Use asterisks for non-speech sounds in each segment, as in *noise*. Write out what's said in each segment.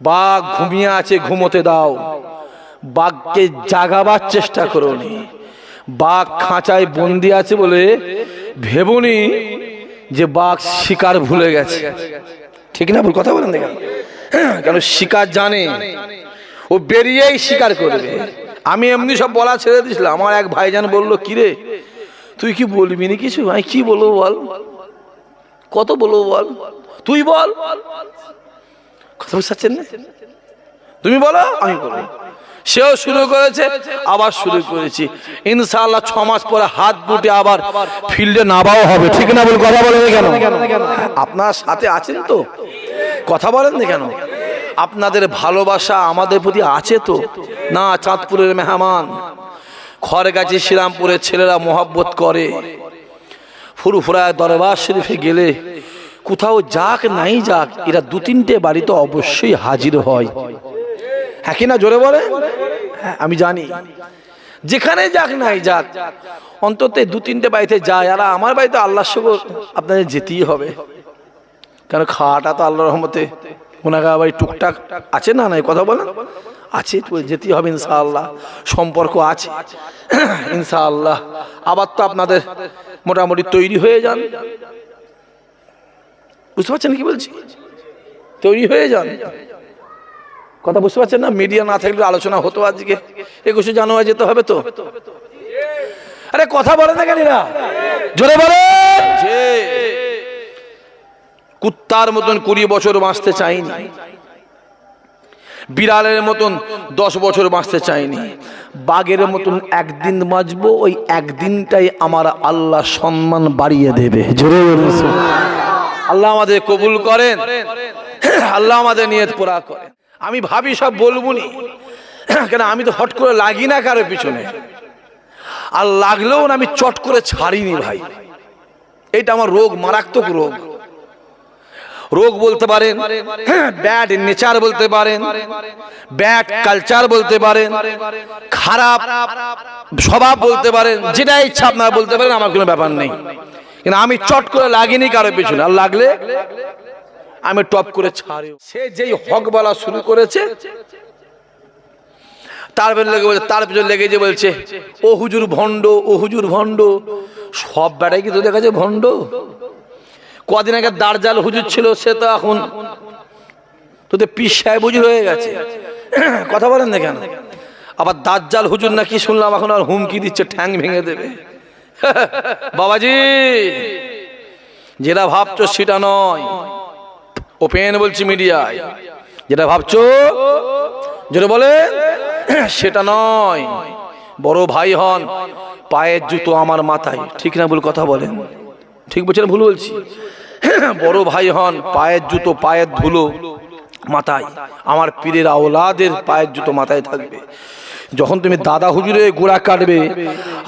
বাঘ ঘুমিয়ে আছে, ঘুমোতে দাও। বাঘকে জাগাবার চেষ্টা করো নি। বাঘ খাঁচায় বন্দি আছে বলে ভেবনি যে বাঘ শিকার ভুলে গেছে। ঠিক না ভুল কথা বলেন না কেন শিকার জানে। ও বেরিয়েই শিকার করবে। আমি এমনি সব বলা ছেড়ে দিয়েছিলাম। আমার এক ভাইজান বলল, কিরে, তুই কি বলবি না কিছু? আমি কি বলব বল? কত বলব বল? তুই বল। কথা তুমি বলো, আমি বলব সেও শুরু করেছে, আবার শুরু করেছি। ইনশাআল্লাহ ছ মাস পরে হাত দুটি আবার ফিল্ডে নামাও হবে। ঠিক না বল কথা বলেন কেন? আপনার সাথে আছেন তো? কথা বলেন না কেন? আপনাদের ভালোবাসা আমাদের প্রতি আছে তো? না, চাঁদপুরের মেহমান। খড়গাছি শ্রীরামপুরের ছেলেরা মোহাব্বত করে। ফুরফুরায় দরবার শরীফে গেলে কোথাও যাক নাই যাক এরা দু তিনটে বাড়িতে অবশ্যই হাজির হয়। হ্যাঁ কি না জোরে বলে? হ্যাঁ, আমি জানি। যেখানে যাক নাই যাক অন্তত দু তিনটে বাড়িতে যায়। আর আমার বাড়িতে আল্লাহর সঙ্গে আপনাদের যেতেই হবে। কারণ খাওয়াটা তো আল্লাহর রহমতে ওনাকে আবার টুকটাক আছে না নাই কথা বলেন? আছে তো যেতেই হবে ইনশাআল্লাহ। সম্পর্ক আছে ইনশাআল্লাহ। আবার তো আপনাদের মোটামুটি তৈরি হয়ে যান। বুঝতে পারছেন কি বলছি? তৈরি হয়ে যান। কথা বুঝতে পারছেন না? মিডিয়া না থাকলে আলোচনা হতো আজকে। একুশে জানুয়ারি যেতে হবে তো। আরে কথা বলে না কেন? জোরে বলে কুত্তার মতন কুড়ি বছর বাঁচতে চাইনি বিড়ালের মতন দশ বছর বাঁচতে চাইনি বাঘের মতন একদিন বাঁচবো, ওই একদিনটাই আমার আল্লাহ সম্মান বাড়িয়ে দেবে। জোরে বলুন। আল্লাহ আমাদের কবুল করেন। আল্লাহ আমাদের নিয়ত পুরা করেন। আমি ভাবি সব বলব নি। কেন আমি তো হট করে লাগি না কারও পিছনে। আর লাগলেও না আমি চট করে ছাড়িনি ভাই। এটা আমার রোগ, মারাত্মক রোগ। রোগ বলতে পারেন ব্যাড নেচার বলতে পারেন ব্যাড কালচার বলতে পারেন, খারাপ স্বভাব বলতে পারেন যেটা ইচ্ছা আপনারা বলতে পারেন, আমার কোনো ব্যাপার নেই। কিন্তু আমি চট করে লাগিনি কারও পেছনে। আর লাগলে আমি টপ করে ছাড়ি। সে যেই হক বলা শুরু করেছে, তার লেগে বলছে, তার পেছনে লেগে যে বলছে, ও হুজুর ভণ্ড, ও হুজুর ভণ্ড, সব বেড়াই কি তোদের কাছে ভণ্ড? কদিন আগে দার্জাল হুজুর ছিল, সে তো এখন তোদের পিস সাহেব হয়ে গেছে। কথা বলেন না কেন? আবার দাজ্জাল হুজুর নাকি শুনলাম, এখন আর হুমকি দিচ্ছে, ঠ্যাং ভেঙে দেবে। *laughs* বাবাজি, যেটা ভাবছ সেটা নয়। ওপেন বলছি মিডিয়ায়। যেটা ভাবছ, যেটা বলে, *clears throat* সেটা নয়। বড় ভাই হন, পায়ের জুতো আমার মাথায়। ঠিক না বল কথা বলেন? ঠিক বলছেন ভুল বলছি? *clears throat* বড় ভাই হন, পায়ের জুতো, পায়ের ধুলো মাথায়। আমার পীরের আওলাদের পায়ের জুতো মাথায় থাকবে। যখন তুমি দাদা হুজুরে গোড়া কাটবে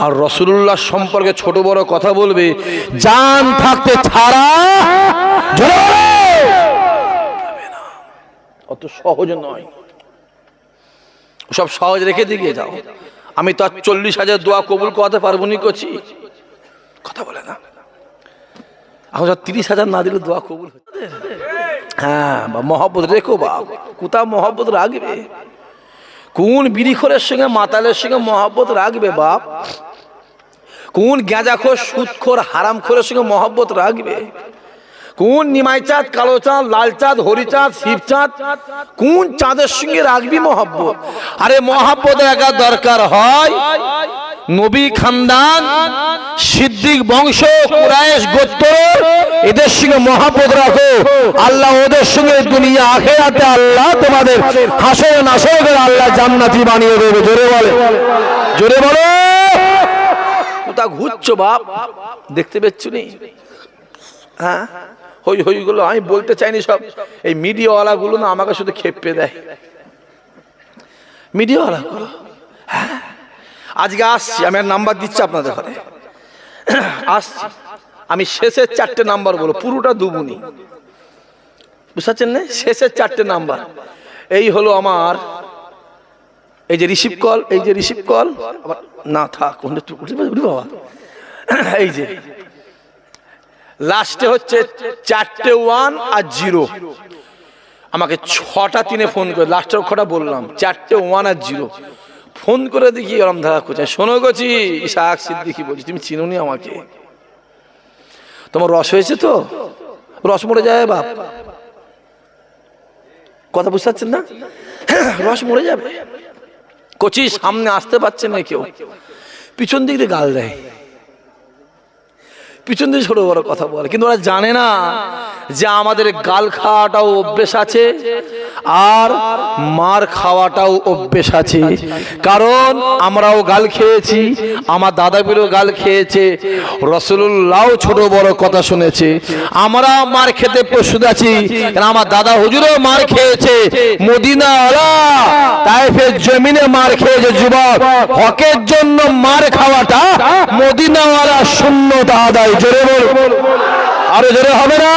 আর রসুল্লাহ সম্পর্কে ছোট বড় কথা বলবে, জান থাকতে ছাড়া। অত সহজ নয়। সব সহজ রেখে দিকে যাও। আমি তো আর চল্লিশ হাজার দোয়া কবুল করাতে পারব নি করছি কথা বলে না। এখন সব তিরিশ হাজার না দিলে দোয়া কবুল হ্যাঁ বা মহব্বত রেখো বা কোথাও মহব্বত রাখবে? কোন বিড়িখোরের সঙ্গে মাতালের সঙ্গে মহাব্বত রাখবে বাপ? কোন গ্যাঁজাখোর সুদখোর হারামখোরের সঙ্গে মহব্বত রাখবে? কোন নিমাই চাঁদ, কালো চাঁদ, লাল চাঁদ হরিচাঁদ শিবচাঁদ কোন চাঁদের সঙ্গে রাখবি মহাব্বত? আরে মহাব্বত একা দরকার হয়। নবী খানদান, সিদ্দিক বংশ, কুরাইশ গোত্র, এদের সঙ্গে মহাপদ রাখো। আল্লাহ ওদের সঙ্গে দুনিয়া আখেরাতে আল্লাহ তোমাদের হাসরে নাসরে করে আল্লাহ জান্নাতি বানিয়ে দেবে। জোরে বলে। জোরে বলো। কোথা ঘুরছো বাপ? দেখতে পেচ্ছ নি হ্যাঁ? হই হই গুলো, আমি বলতে চাইনি সব। এই মিডিয়াওয়ালাগুলো না আমাকে শুধু খেপে দেয়। মিডিয়াওয়ালা গুলো হ্যাঁ? আজকে আসছি, আমি আর নাম্বার দিচ্ছি আপনাদের ঘরে আসছি। আমি শেষের চারটে নাম্বার বলো পুরোটা দুবুনি বুঝতে পারছেন না? শেষের চারটে নাম্বার। এই হলো আমার, এই যে রিসিভ কল, এই যে রিসিভ কল না থাক বাবা। এই যে। লাস্টে হচ্ছে চারটে ওয়ান আর জিরো। আমাকে ছটা তিনে ফোন করে, লাস্টের অক্ষরটা বললাম, চারটে ওয়ান আর জিরো। ফোন করে দেখি, ওরম ধারা করছে। শোনো গছি ইসাক সিদ্দিকি বলছি, তুমি চিনুনি আমাকে? তোমার রস হয়েছে তো? রস মরে যায় বাপ। কথা বুঝতে পারছেন না? রস মরে যাবে। কচি সামনে আসতে পারছে না কেউ। পিছন দিক দিয়ে গাল দেয়। পিছন দিয়ে ছোট বড় কথা বলে। কিন্তু ওরা জানে না যে আমাদের গাল খাওয়াটাও অভ্যেস আছে আর মার খাওয়াটাও অভ্যেস আছে। কারণ আমরাও গাল খেয়েছি, আমার দাদা বিরও গাল খেয়েছে রসুল্লাহ ছোট বড় কথা শুনেছে। আমরা মার খেতে প্রস্তুত আছি আমার দাদা হুজুরও মার খেয়েছে মদিনা জমিনে মার খেয়েছে যুবক। হকের জন্য মার খাওয়াটা মদিনাওয়ালা শূন্যতা আদায়, জোরে আরও জোরে হবে না?